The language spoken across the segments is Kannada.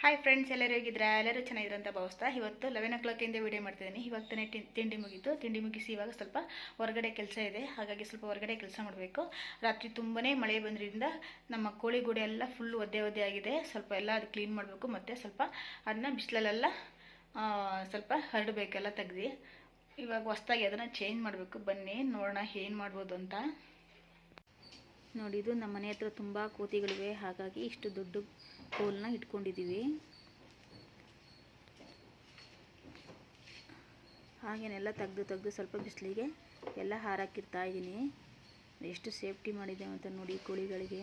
ಹಾಯ್ ಫ್ರೆಂಡ್ಸ್ ಎಲ್ಲರೂ ಹೇಗಿದ್ದೀರಾ? ಎಲ್ಲರೂ ಚೆನ್ನಾಗಿದ್ರು ಅಂತ ಭಾವಿಸ್ತಾ ಇವತ್ತು ಲೆವೆನ್ ಓ ಕ್ಲಾಕಿಂದ ವೀಡಿಯೋ ಮಾಡ್ತಿದ್ದೀನಿ. ಇವಾಗ ತಾನೇ ತಿಂಡಿ ಮುಗೀತು. ತಿಂಡಿ ಮುಗಿಸಿ ಇವಾಗ ಸ್ವಲ್ಪ ಹೊರಗಡೆ ಕೆಲಸ ಇದೆ. ಹಾಗಾಗಿ ಸ್ವಲ್ಪ ಹೊರಗಡೆ ಕೆಲಸ ಮಾಡಬೇಕು. ರಾತ್ರಿ ತುಂಬನೇ ಮಳೆ ಬಂದ್ರಿಂದ ನಮ್ಮ ಕೋಳಿ ಗೂಡೆ ಎಲ್ಲ ಫುಲ್ ಒದ್ದೆ ಒದ್ದೆ ಆಗಿದೆ. ಸ್ವಲ್ಪ ಎಲ್ಲ ಅದು ಕ್ಲೀನ್ ಮಾಡಬೇಕು. ಮತ್ತು ಸ್ವಲ್ಪ ಅದನ್ನ ಬಿಸಿಲಲ್ಲೆಲ್ಲ ಸ್ವಲ್ಪ ಹರಡಬೇಕೆಲ್ಲ ತೆಗ್ದು ಇವಾಗ ಹೊಸ್ದಾಗಿ ಅದನ್ನು ಚೇಂಜ್ ಮಾಡಬೇಕು. ಬನ್ನಿ, ನೋಡೋಣ ಏನು ಮಾಡ್ಬೋದು ಅಂತ. ನೋಡಿದು ನಮ್ಮ ಮನೆ ಹತ್ರ ತುಂಬ ಕೋತಿಗಳಿವೆ. ಹಾಗಾಗಿ ಇಷ್ಟು ದೊಡ್ಡ ಕೋಲ್ನ ಇಟ್ಕೊಂಡಿದ್ದೀವಿ. ಹಾಗೇನೆಲ್ಲ ತೆಗ್ದು ತೆಗ್ದು ಸ್ವಲ್ಪ ಬಿಸಿಲಿಗೆ ಎಲ್ಲ ಹಾರಾಕಿರ್ತಾ ಇದ್ದೀನಿ. ಎಷ್ಟು ಸೇಫ್ಟಿ ಮಾಡಿದೆ ಅಂತ ನೋಡಿ ಕೋಳಿಗಳಿಗೆ.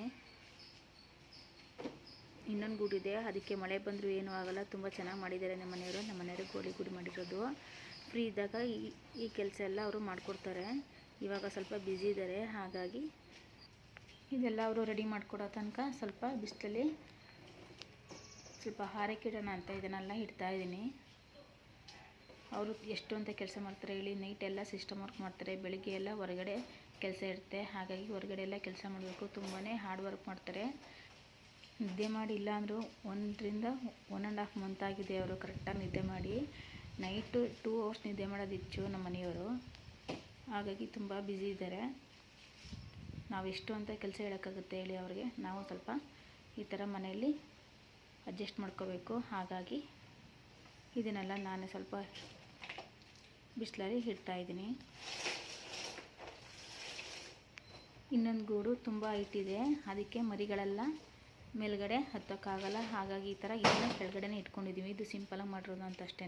ಇನ್ನೊಂದು ಗೂಡಿದೆ ಅದಕ್ಕೆ ಮಳೆ ಬಂದರೂ ಏನೂ ಆಗಲ್ಲ. ತುಂಬ ಚೆನ್ನಾಗಿ ಮಾಡಿದ್ದಾರೆ ನಮ್ಮ ಮನೆಯವರು. ನಮ್ಮ ಮನೆಯವರು ಕೋಳಿ ಗೂಡು ಮಾಡಿರೋದು. ಫ್ರೀ ಇದ್ದಾಗ ಈ ಈ ಕೆಲಸ ಎಲ್ಲ ಅವರು ಮಾಡಿಕೊಡ್ತಾರೆ. ಇವಾಗ ಸ್ವಲ್ಪ ಬ್ಯುಸಿ ಇದ್ದಾರೆ. ಹಾಗಾಗಿ ಇದೆಲ್ಲ ಅವರು ರೆಡಿ ಮಾಡಿಕೊಡೋ ತನಕ ಸ್ವಲ್ಪ ಬಿಸಿಲಲ್ಲಿ ಸ್ವಲ್ಪ ಹಾರಕ್ಕಿಡೋಣ ಅಂತ ಇದನ್ನೆಲ್ಲ ಇಡ್ತಾ ಇದ್ದೀನಿ. ಅವರು ಎಷ್ಟು ಅಂತ ಕೆಲಸ ಮಾಡ್ತಾರೆ ಹೇಳಿ ನೈಟ್ ಎಲ್ಲ ಸಿಸ್ಟಮ್ ವರ್ಕ್ ಮಾಡ್ತಾರೆ, ಬೆಳಿಗ್ಗೆ ಎಲ್ಲ ಹೊರಗಡೆ ಕೆಲಸ ಇರುತ್ತೆ. ಹಾಗಾಗಿ ಹೊರಗಡೆ ಎಲ್ಲ ಕೆಲಸ ಮಾಡಬೇಕು. ತುಂಬಾ ಹಾರ್ಡ್ ವರ್ಕ್ ಮಾಡ್ತಾರೆ. ನಿದ್ದೆ ಮಾಡಿ ಇಲ್ಲ ಅಂದರೂ ಒಂದರಿಂದ ಒನ್ ಆ್ಯಂಡ್ ಹಾಫ್ ಮಂತ್ ಆಗಿದೆ ಅವರು ಕರೆಕ್ಟಾಗಿ ನಿದ್ದೆ ಮಾಡಿ. ನೈಟು ಟೂ ಅವರ್ಸ್ ನಿದ್ದೆ ಮಾಡೋದು ಹೆಚ್ಚು ನಮ್ಮ ಮನೆಯವರು. ಹಾಗಾಗಿ ತುಂಬ ಬ್ಯುಸಿ ಇದ್ದಾರೆ. ನಾವು ಎಷ್ಟು ಅಂತ ಕೆಲಸ ಹೇಳೋಕ್ಕಾಗುತ್ತೆ ಹೇಳಿ ಅವ್ರಿಗೆ. ನಾವು ಸ್ವಲ್ಪ ಈ ಥರ ಮನೆಯಲ್ಲಿ ಅಡ್ಜಸ್ಟ್ ಮಾಡ್ಕೋಬೇಕು. ಹಾಗಾಗಿ ಇದನ್ನೆಲ್ಲ ನಾನೇ ಸ್ವಲ್ಪ ಬಿಸಿಲಲ್ಲಿ ಇಡ್ತಾ ಇದ್ದೀನಿ. ಇನ್ನೊಂದು ಗೂಡು ತುಂಬ ಇಟ್ಟಿದೆ. ಅದಕ್ಕೆ ಮರಿಗಳೆಲ್ಲ ಮೇಲ್ಗಡೆ ಹತ್ತೋಕ್ಕಾಗಲ್ಲ. ಹಾಗಾಗಿ ಈ ಥರ ಇದನ್ನ ಕೆಳಗಡೆನೇ ಇಟ್ಕೊಂಡಿದ್ದೀವಿ ಇದು ಸಿಂಪಲಾಗಿ ಮಾಡಿರೋದು ಅಂತ ಅಷ್ಟೇ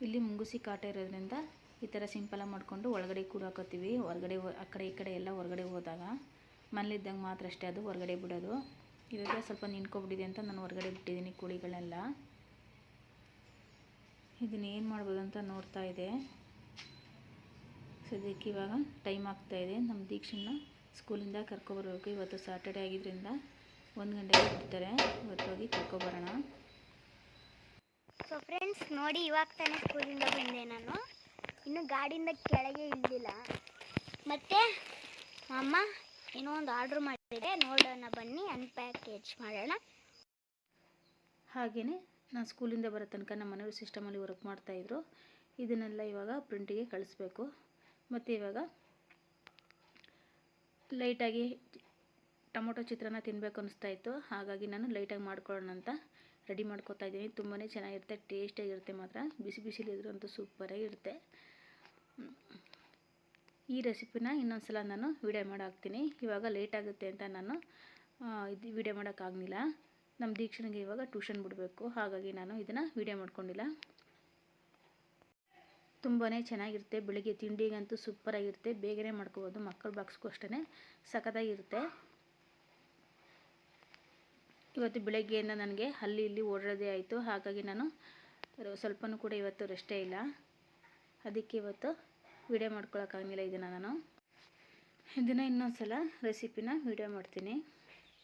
ಇಲ್ಲಿ ಮುಂಗುಸಿ ಕಾಟ ಇರೋದ್ರಿಂದ ಈ ಥರ ಸಿಂಪಲಾಗಿ ಮಾಡಿಕೊಂಡು ಒಳಗಡೆ ಕೂಡ ಹಾಕೋತೀವಿ ಹೊರಗಡೆ ಆ ಕಡೆ ಈ ಕಡೆ ಎಲ್ಲ ಹೊರಗಡೆ ಹೋದಾಗ ಮನೇಲಿದ್ದಂಗೆ ಮಾತ್ರ ಅಷ್ಟೇ. ಅದು ಹೊರಗಡೆ ಬಿಡೋದು. ಇವಾಗ ಸ್ವಲ್ಪ ನಿಂತ್ಕೊಬಿಟ್ಟಿದೆ ಅಂತ ನಾನು ಹೊರಗಡೆ ಬಿಟ್ಟಿದ್ದೀನಿ ಕುಳಿಗಳೆಲ್ಲ. ಇದನ್ನ ಏನು ಮಾಡ್ಬೋದು ಅಂತ ನೋಡ್ತಾ ಇದೆ. ಸದ್ಯಕ್ಕೆ ಇವಾಗ ಟೈಮ್ ಆಗ್ತಾ ಇದೆ. ನಮ್ಮ ದೀಕ್ಷೆನ ಸ್ಕೂಲಿಂದ ಕರ್ಕೊಬರ್ಬೇಕು ಇವತ್ತು ಸಾಟರ್ಡೆ ಆಗಿದ್ದರಿಂದ ಒಂದು ಗಂಟೆಗೆ ಬಿಡ್ತಾರೆ. ಇವತ್ತು ಹೋಗಿ ಕರ್ಕೊಬರೋಣ. ಸೊ ಫ್ರೆಂಡ್ಸ್ ನೋಡಿ ಇವಾಗ ತಾನೇ ಸ್ಕೂಲಿಂದ ಬಂದೆ ನಾನು. ಇನ್ನು ಗಾಡಿಯಿಂದ ಕೆಳಗೆ ಇಳಿದಿಲ್ಲ ಮತ್ತೆ ಅಮ್ಮ ಏನೋ ಒಂದು ಆರ್ಡ್ರ್ ಮಾಡಿದೆ ನೋಡೋಣ ಬನ್ನಿ ಅನ್ಪ್ಯಾಕೇಜ್ ಮಾಡೋಣ. ಹಾಗೆಯೇ ನಾನು ಸ್ಕೂಲಿಂದ ಬರೋ ತನಕ ನಮ್ಮ ಮನೆಯವರು ಸಿಸ್ಟಮಲ್ಲಿ ವರ್ಕ್ ಮಾಡ್ತಾಯಿದ್ರು ಇದನ್ನೆಲ್ಲ ಇವಾಗ ಪ್ರಿಂಟಿಗೆ ಕಳಿಸ್ಬೇಕು. ಮತ್ತು ಇವಾಗ ಲೈಟಾಗಿ ಟೊಮೊಟೊ ಚಿತ್ರಾನ್ನ ತಿನ್ನಬೇಕು ಅನಿಸ್ತಾ ಇತ್ತು. ಹಾಗಾಗಿ ನಾನು ಲೈಟಾಗಿ ಮಾಡ್ಕೊಳ್ಳೋಣ ಅಂತ ರೆಡಿ ಮಾಡ್ಕೊತಾ ಇದ್ದೀನಿ. ತುಂಬಾ ಚೆನ್ನಾಗಿರುತ್ತೆ ಟೇಸ್ಟಿಯಾಗಿರುತ್ತೆ ಮಾತ್ರ. ಬಿಸಿ ಬಿಸಿಲಿದ್ರಂತೂ ಸೂಪರಾಗಿರುತ್ತೆ. ಈ ರೆಸಿಪಿನ ಇನ್ನೊಂದು ಸಲ ನಾನು ವಿಡಿಯೋ ಮಾಡಾಕ್ತೀನಿ. ಇವಾಗ ಲೇಟ್ ಆಗುತ್ತೆ ಅಂತ ನಾನು ಇದು ವಿಡಿಯೋ ಮಾಡೋಕ್ಕಾಗಲಿಲ್ಲ ನಮ್ಮ ದೀಕ್ಷನಿಗೆ ಇವಾಗ ಟ್ಯೂಷನ್ ಬಿಡಬೇಕು. ಹಾಗಾಗಿ ನಾನು ಇದನ್ನು ವಿಡಿಯೋ ಮಾಡ್ಕೊಂಡಿಲ್ಲ. ತುಂಬಾ ಚೆನ್ನಾಗಿರುತ್ತೆ. ಬೆಳಿಗ್ಗೆ ತಿಂಡಿಗಂತೂ ಸೂಪರಾಗಿರುತ್ತೆ ಬೇಗನೆ ಮಾಡ್ಕೋಬೋದು. ಮಕ್ಕಳ ಬಾಕ್ಸ್ಗೂ ಅಷ್ಟೇ ಸಖತ್ತಾಗಿರುತ್ತೆ. ಇವತ್ತು ಬೆಳಗ್ಗೆಯಿಂದ ನನಗೆ ಅಲ್ಲಿ ಇಲ್ಲಿ ಓಡಾಡೋದೇ ಆಯಿತು. ಹಾಗಾಗಿ ನಾನು ಸ್ವಲ್ಪನೂ ಕೂಡ ಇವತ್ತು ರೆಸ್ಟೇ ಇಲ್ಲ. ಅದಕ್ಕೆ ಇವತ್ತು ವಿಡಿಯೋ ಮಾಡ್ಕೊಳಕ್ಕಾಗಲಿಲ್ಲ ಇದನ್ನು ನಾನು. ಇದನ್ನು ಇನ್ನೊಂದು ಸಲ ರೆಸಿಪಿನ ವಿಡಿಯೋ ಮಾಡ್ತೀನಿ.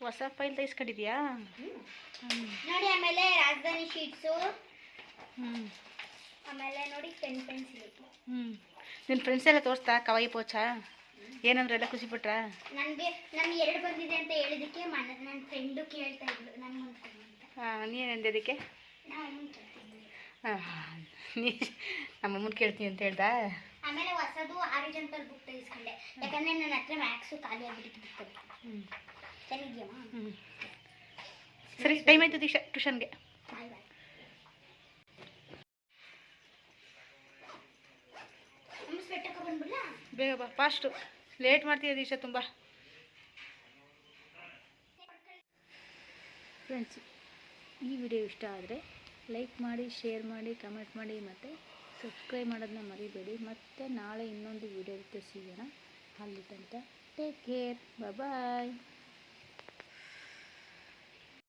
ಹೊಸ ಫೈಲ್ ತೆಗಿಸ್ಕೊಂಡಿದ್ಯಾ? ನೋಡಿ ಆಮೇಲೆ ರಾಜಧಾನಿ ಶೀಟ್ಸು ಆಮೇಲೆ ನೋಡಿ ಪೆನ್ ಪೆನ್ಸಿಲ್ ಹ್ಞೂ ನಿನ್ನ ಫ್ರೆಂಡ್ಸ್ ಎಲ್ಲ ತೋರಿಸ್ತಾ ಕವಾಯಿ ಪೋಚ? ಏನಂದ್ರೆ ಎಲ್ಲ ಖುಷಿ ಪಟ್ರ? ನನಗೆ ನಾನು ಎರಡು ಬಂದಿದೆ ಅಂತ ಹೇಳಿದಕ್ಕೆ ನನ್ನ ಫ್ರೆಂಡು ಕೇಳ್ತಾ ಇದ್ಲು ನನ್ನ ಅಂತ. ನೀನೇಂದೆ ಅದಕ್ಕೆ ಕೇಳ್ತಿದ್ವಿ. ನೀ ನಮ್ಮಮ್ಮನ ಕೇಳ್ತೀನಿ ಅಂತ ಹೇಳ್ದ? ಆಮೇಲೆ ಹೊಸದು ಆರಿಜೆಂಟಲ್ ಬುಕ್ ತೆಗೆಸ್ಕೊಂಡೆ. ಯಾಕಂದ್ರೆ ನನ್ನ ಹತ್ರ ಮ್ಯಾಕ್ಸು ಖಾಲಿ ಆಗಿಬಿಟ್ಟಿತ್ತು ಬುಕ್ ಹ್ಞೂ ಚೆನ್ನಾಗಿದ್ಯಮ್ಮ ಸರಿ ಟೈಮ್ ಆಯ್ತು ದೀಕ್ಷಾ ಟ್ಯೂಷನ್ಗೆ. ಬಾಯ್ ಬಾಯ್. ಬೇಗ ಬಾ ಫಾಸ್ಟು ಲೇಟ್ ಮಾಡ್ತೀಯ ದೀಕ್ಷಾ ತುಂಬ? ಫ್ರೆಂಡ್ಸ್ ಈ ವಿಡಿಯೋ ಇಷ್ಟ ಆದರೆ ಲೈಕ್ ಮಾಡಿ ಶೇರ್ ಮಾಡಿ ಕಮೆಂಟ್ ಮಾಡಿ ಮತ್ತು ಸಬ್ಸ್ಕ್ರೈಬ್ ಮಾಡೋದನ್ನ ಮರಿಬೇಡಿ. ಮತ್ತು ನಾಳೆ ಇನ್ನೊಂದು ವಿಡಿಯೋ ಜೊತೆ ಸಿಗೋಣ ಅಲ್ಲಿ ತನಕ ಟೇಕ್ ಕೇರ್ ಬಾಯ್